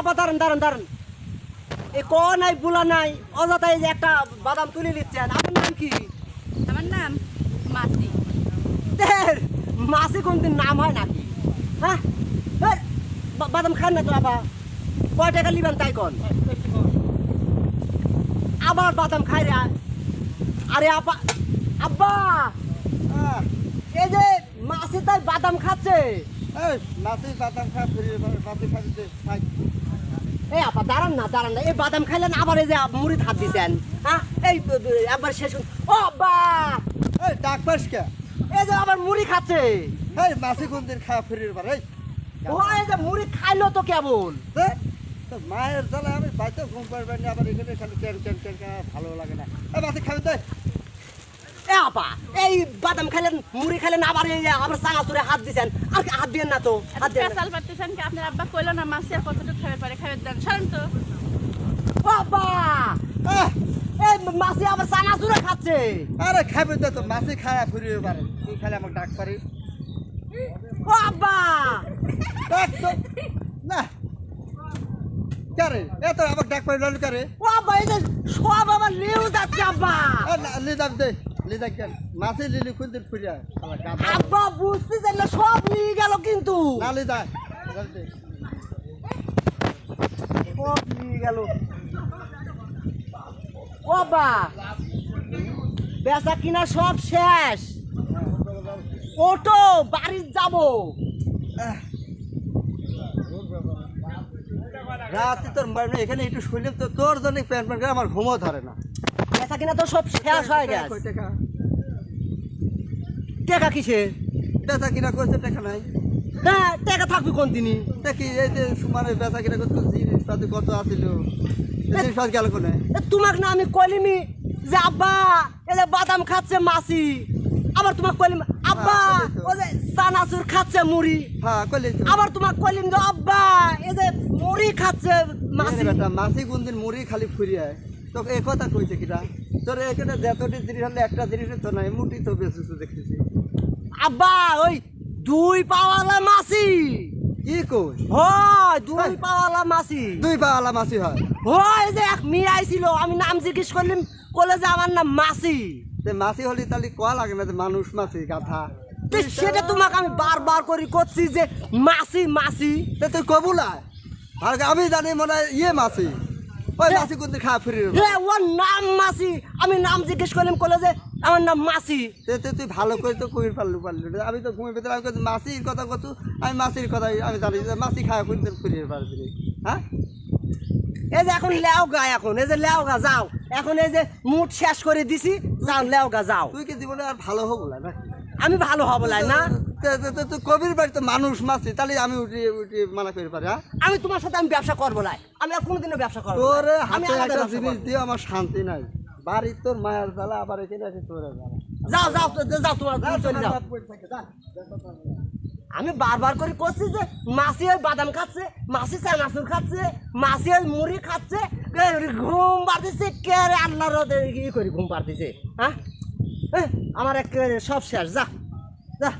আপা দাঁড়ান দাঁড়ান দাঁড়ান। এই ক নাই বুলা নাই অযথা এই যে একটা বাদাম তুলে নিচ্ছেন আপনার নাম কি? আমার নাম মাসি। মাসি কোনদিন নাম হয় নাকি? হ্যাঁ? বাদাম খান না তো আবার কয় টাকা নিবেন তাই কন? আবার বাদাম খাই রে। আরে আপা আব্বা! আহ, এই যে মাসি তাই বাদাম খাচ্ছে। এই মাছি বাদাম খা খাবি খাই এই আপা দাঁড়ান না দাঁড়ান না। এই বাদাম খাইলেন আবার এই যে মুড়ি হাত দিছেন? হ্যাঁ? এই ব- ব- একবার শেষ ও আব্বা! এই ডাক পাস কে? এই যে আবার মুড়ি খাচ্ছে। এই মাছি কোন দিন খা ফিরে বার এই। ও এই যে মুড়ি খাইলো তো কেবল মায়ের জ্বালা আমি বাইতে ঘুম পারবেন আবার এখানে খালি টেন টেন টেন ভালো লাগে না। এই মাছি খাবি দে। এ আপা এই বাদাম খাইলেন মুড়ি খাইলেন আবার এই আবার চাঙাচুরে হাত দিছেন। আর হাত দিয়েন না তো হাত দিয়েন না। পেশাল পারতেছেন কি আপনার আব্বা কইলো না মাসি আর কতটুকু খাবে পারে খাবে দেন সরেন তো। আহ, এই মাসি আবার চাঙাচুরে খাচ্ছে। আরে খাবি দে তো মাছি খায়া ফিরে বার তুই খালি আমাকে ডাক পারিস ও আব্বা ডাক তো। না। কারে? এত আমাকে ডাক পারি লালু কারে ও আব্বা এই সব আবার নিউ যাচ্ছে আব্বা এ, দে। কেন মাছি লিলি ফিরে। আব্বা চাইলে সব নিয়ে গেল কিন্তু। না লিদা সব নিয়ে গেল। ও আব্বা বেচা কিনা সব শেষ। ওটো বাড়ি যাব। রাতে তোর মানে এখানে একটু শুনলাম তো তোর জন্য প্যান্ট প্যান্ট আমার ঘুমও ধরে না। বেচা কিনা তো সব শেষ হয়ে গেছে। টাকা কিসে? বেচা কিনা করছে টাকা নাই। হ্যাঁ টাকা থাকবি কোন দিনই? দেখি এই যে মানে বেচা কিনা করতে জিনিস তাতে কত আসিল সব গেল কোনে? এ, তোমাক না আমি কইলিমি যে আব্বা যে বাদাম খাচ্ছে মাসি। আবার তোমাক কইলিম আব্বা হ্যাঁ, ও যে চানাচুর খাচ্ছে মুড়ি। হ্যাঁ কইলে তো। আবার তোমাক কইলিম যে আব্বা এই যে মুড়ি খাচ্ছে মাসি। বেটা মাসি কোনদিন মুড়ি খালি ফুরি আয় তোকে এ কথা কইছে কিটা তোর এখানে যতটি জিনিস হলে একটা জিনিস তো নাই মুটি তো বেশি দেখতেছি। আব্বা ওই দুই পাওয়ালা মাসি কি কই হয় দুই এই। পাওয়ালা মাসি দুই পা আলা মাসি হয়। হয় যে এক মেয়ে আইছিল আমি নাম জিজ্ঞেস করলাম কলে যে আমার নাম মাসি তে মাসি হলি তাহলে কোয়া লাগে না যে মানুষ মাসি গাথা তো সেটা তোমাকে আমি বারবার করে করছি যে মাসি মাসি তে তুই কবুলায়? আর আমি জানি মনে হয় ইয়ে মাসি ওই মাসি কোনদিন খা ফিরি হে ওর নাম মাসি। আমি নাম জিজ্ঞেস করলাম কলে যে আমার নাম মাসি। তুই ভালো করে তো পারলু পারলু আমি তো ঘুমিয়ে আমি মাসির কথা কত? আমি মাসির কথা আমি জানি মাসি খায় কোনদিন ফিরে পারবি হ্যাঁ? এই যে এখন লেও গা এখন। এই যে লেও গা যাও। এখন এই যে মুড শেষ করে দিছি যাও লেও গা যাও। তুই কি জীবনে আর ভালো হব না আমি ভালো হব না? কবির বাড়িতে মানুষ মাসি তাহলে আমি উঠি উঠি মানা করে পারি হ্যাঁ? আমি তোমার সাথে আমি ব্যবসা করব লাই আমি আর কোনোদিনও ব্যবসা করব না। আমি একটা জিনিস দিয়ে আমার শান্তি নাই। বাড়ির তোর মায়ের জ্বালা আবার এখানে আছে তোর যাও যাও যাও তোমার চলে যাও। আমি বারবার করে করছি যে মাসি ওই বাদাম খাচ্ছে মাসি চানাচুর খাচ্ছে মাসি ওই মুড়ি খাচ্ছে ঘুম পাড়তেছে কে রে আল্লাহর ই করে ঘুম পাড়তেছে হ্যাঁ? এ, আমার একেবারে সব শেষ যা যা।